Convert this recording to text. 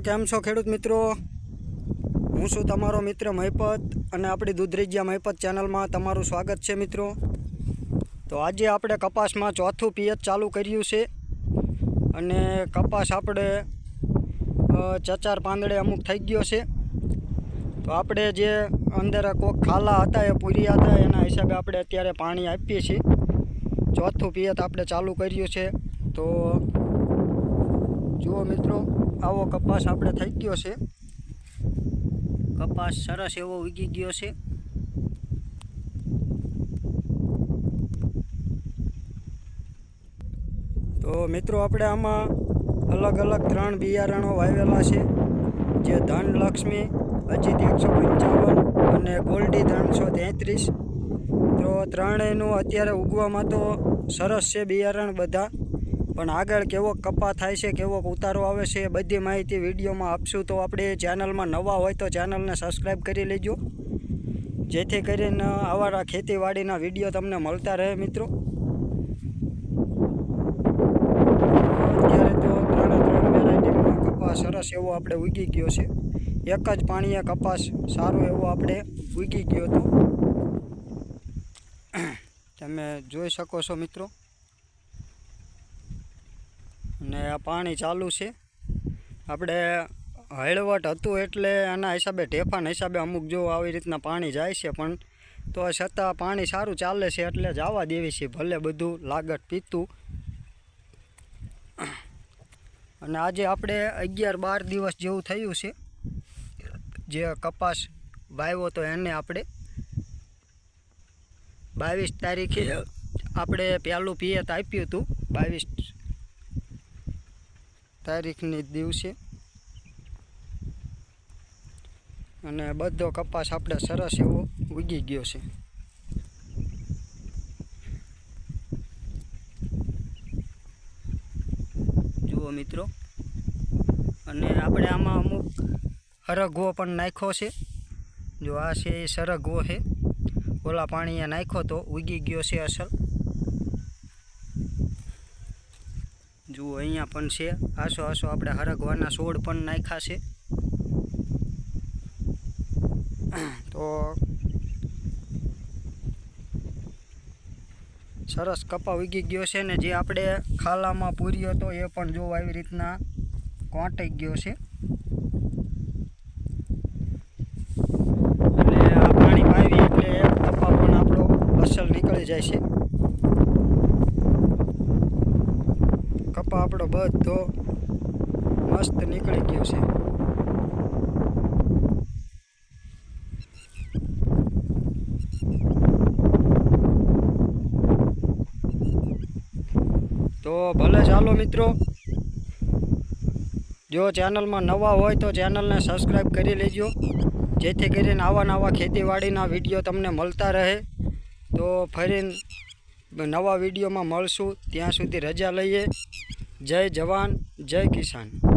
કેમ છો ખેડૂત મિત્રો? હું છું તમારો મિત્ર મહિપત અને આપણી દૂધરેજિયા મહિપત ચેનલમાં તમારું સ્વાગત છે મિત્રો. તો આજે આપણે કપાસમાં ચોથું પિયત ચાલુ કર્યું છે અને કપાસ આપણે ચચાર પાંદડે અમુક થઈ ગયો છે. તો આપણે જે અંદર કોક ખાલા હતા એ પૂર્યા હતા, એના હિસાબે આપણે અત્યારે પાણી આપીએ છીએ. ચોથું પિયત આપણે ચાલુ કર્યું છે. તો જુઓ મિત્રો, આવો કપાસ આપણે થઈ ગયો છે. કપાસ સરસ એવો ઉગી ગયો છે. તો મિત્રો, આપણે આમાં અલગ અલગ ત્રણ બિયારણો વાવેલા છે. જે ધનલક્ષ્મી અજીત એકસો પંચાવન અને ગોલ્ડી ત્રણસો તેત્રીસ. તો ત્રણેયનું અત્યારે ઉગવામાં તો સરસ છે બિયારણ બધા. પણ આગળ કેવો કપા થાય છે, કેવો ઉતારો આવે છે, એ બધી માહિતી વિડીયોમાં આપશું. તો આપણે ચેનલમાં નવા હોય તો ચેનલને સબસ્ક્રાઈબ કરી લેજો. જેથી કરીને આવા ખેતીવાડીના વીડિયો તમને મળતા રહે મિત્રો. અત્યારે તો ત્રણે ત્રણ વેરાયટીમાં કપાસ સરસ એવો આપણે ઉગી ગયો છે. એક જ પાણીએ કપાસ સારો એવો આપણે ઉગી ગયો હતો. તમે જોઈ શકો છો મિત્રો. આ પાણી ચાલુ છે. આપણે હળવટ હતું એટલે એના હિસાબે, ઢેફાના હિસાબે અમુક જો આવી રીતના પાણી જાય છે, પણ તો છતાં પાણી સારું ચાલે છે એટલે જવા દેવી છે, ભલે બધું લાગટ પીતું. અને આજે આપણે અગિયાર બાર દિવસ જેવું થયું છે. જે કપાસ વાવ્યો તો એને આપણે બાવીસ તારીખે આપણે પહેલું પિયત આપ્યું હતું, બાવીસ તારીખની દિવસે. અને બધો કપાસ આપણે સરસ એવો ઉગી ગયો છે. જુઓ મિત્રો. અને આપણે આમાં અમુક હરગવો પણ નાખ્યો છે. જો આ છે એ સરગવો છે. ઓલા પાણીએ નાખ્યો તો ઉગી ગયો છે અસલ. જુઓ, અહીંયા પણ છે. આસો આસો આપણે હરગવાના છોડ પણ નાખ્યા છે. તો સરસ કપા ઉગી ગયો છે ને જે આપણે ખાલામાં પૂર્યો હતો એ પણ જો આવી રીતના કોંટાઈ ગયો છે. આ પાણી પાવી એટલે કપા પણ આપણો અસલ નીકળી જાય છે. કપા આપણો બધો મસ્ત નીકળી ગયો છે. તો ભલે ચાલો મિત્રો, જો ચેનલમાં નવા હોય તો ચેનલને સબસ્ક્રાઈબ કરી લેજો, જેથી કરીને આવા નવા ખેતીવાડીના વીડિયો તમને મળતા રહે. તો ફરી નવા વિડીયોમાં મળશું, ત્યાં સુધી રજા લઈએ. જય જવાન જય કિસાન.